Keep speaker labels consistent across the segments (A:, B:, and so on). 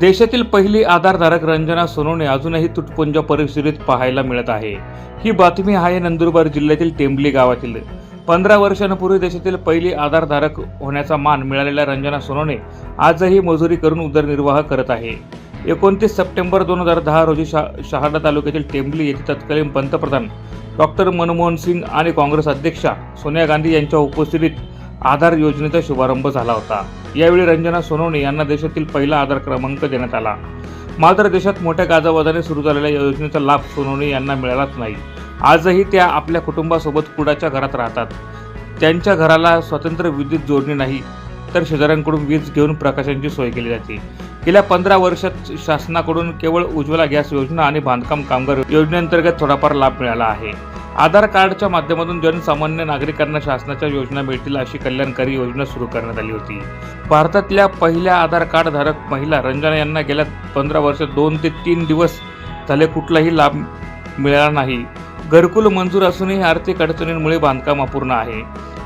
A: देशातील पहिली आधारधारक रंजना सोनवणे अजूनही तुटपुंज परिस्थितीत पाहायला मिळत आहे. ही बातमी आहे नंदुरबार जिल्ह्यातील टेंबली गावातील. पंधरा वर्षांपूर्वी देशातील पहिली आधारधारक होण्याचा मान मिळालेल्या रंजना सोनवणे आजही मजुरी करून उदरनिर्वाह करत आहे. एकोणतीस सप्टेंबर दोन हजार दहा रोजी शा शहादा तालुक्यातील टेंबली येथे तत्कालीन पंतप्रधान डॉक्टर मनमोहन सिंग आणि काँग्रेस अध्यक्षा सोनिया गांधी यांच्या उपस्थितीत आधार योजनेचा शुभारंभ झाला होता. यावेळी रंजना सोनवणे यांना देशातील पहिला आधार क्रमांक देण्यात आला. मात्र देशात मोठ्या गाजावाजाने सुरू झालेल्या या योजनेचा लाभ सोनवणे यांना मिळालाच नाही. आजही त्या आपल्या कुटुंबासोबत कुडाच्या घरात राहतात. त्यांच्या घराला स्वतंत्र विद्युत जोडणी नाही तर शेजाऱ्यांकडून वीज घेऊन प्रकाशांची सोय केली जाते. गेल्या पंधरा वर्षात शासनाकडून केवळ उज्ज्वला गॅस योजना आणि बांधकाम कामगार योजनेअंतर्गत थोडाफार लाभ मिळाला आहे. आधार कार्डच्या माध्यमातून जनसामान्य नागरिकांना शासनाच्या योजना मिळतील अशी कल्याणकारी योजना सुरू करण्यात आली होती. भारतातल्या पहिल्या आधार कार्डधारक महिला रंजना यांना गेल्या पंधरा वर्षात दोन ते तीन दिवस झाले कुठलाही लाभ मिळाला नाही. घरकुल मंजूर असूनही आर्थिक अडचणींमुळे बांधकाम अपूर्ण आहे.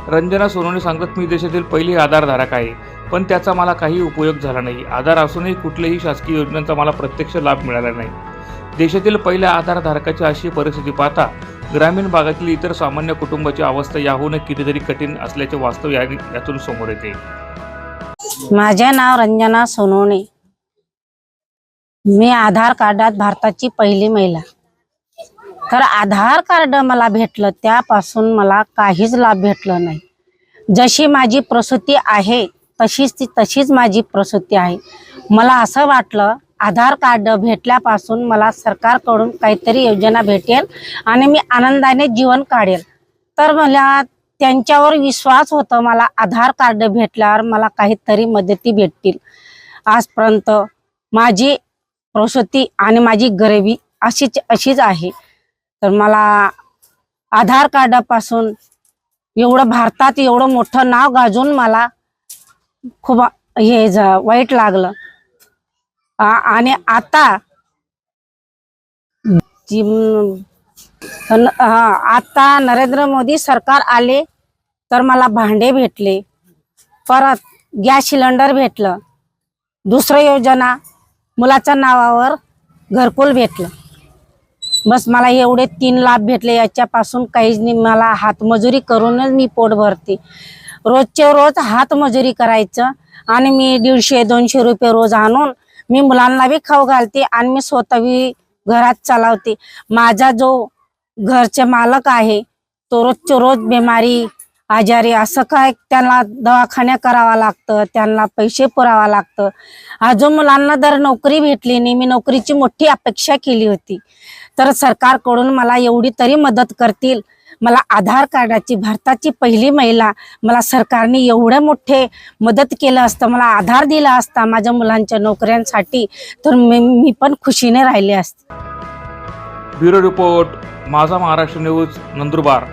A: रंजना सोनवणे सांगतात मी देशातील पहिली आधारधारक आहे पण त्याचा मला काही उपयोग झाला नाही. आधार असूनही कुठल्याही शासकीय योजनांचा मला प्रत्यक्ष लाभ मिळाला नाही. देशातील पहिल्या आधारधारकाची अशी परिस्थिती पाहता ग्रामीण भागातील इतर सामान्य कुटुंबाची अवस्था याहून कितीतरी कठीण असल्याचे वास्तव यातून समोर येते.
B: माझे नाव रंजना सोनवणे. मी आधार कार्डात भारताची पहिली महिला. तर आधार कार्ड मला भेटलं त्यापासून मला काहीच लाभ भेटलं नाही. जशी माझी प्रसूती आहे तशीच ती तशीच माझी प्रसूती आहे. मला असं वाटलं आधार कार्ड भेटल्यापासून मला सरकारकडून काहीतरी योजना भेटेल आणि मी आनंदाने जीवन काढेल. तर मला त्यांच्यावर विश्वास होतो मला आधार कार्ड भेटल्यावर मला काहीतरी मदती भेटतील. आजपर्यंत माझी प्रसूती आणि माझी गरिबी अशीच अशीच आहे. तर मला आधार कार्डापासून एवढं भारतात एवढं मोठं नाव गाजून मला खूप हे वाईट लागलं. आणि आता जी हा, आता नरेंद्र मोदी सरकार आले तर मला भांडे भेटले परत गॅस सिलेंडर भेटलं दुसरं योजना मुलाच्या नावावर घरकुल भेटलं. बस मला एवढे तीन लाभ भेटले याच्यापासून काहीच नाही मला हातमजुरी करूनच मी पोट भरते. रोजचे रोज हातमजुरी करायचं आणि मी दीडशे दोनशे रुपये रोज आणून मी मुलांना बी खाऊ घालते आणि मी स्वतः बी घरात चालवते. माझा जो घरचे मालक आहे तो रोजचे रोज बिमारी आजारी असं काय त्यांना दवाखान्या करावा लागतं त्यांना पैसे पुरावा लागतं. अजून मुलांना जर नोकरी भेटली नाही मी नोकरीची मोठी अपेक्षा केली होती. तर सरकारकडून मला एवढी तरी मदत करतील. मला आधार कार्डाची भारताची पहिली महिला मला सरकारने एवढे मोठे मदत केलं असतं मला आधार दिला असता माझ्या मुलांच्या नोकऱ्यांसाठी तर मी मी पण खुशीने राहिले असते.
A: ब्युरो रिपोर्ट माझा महाराष्ट्र न्यूज नंदुरबार.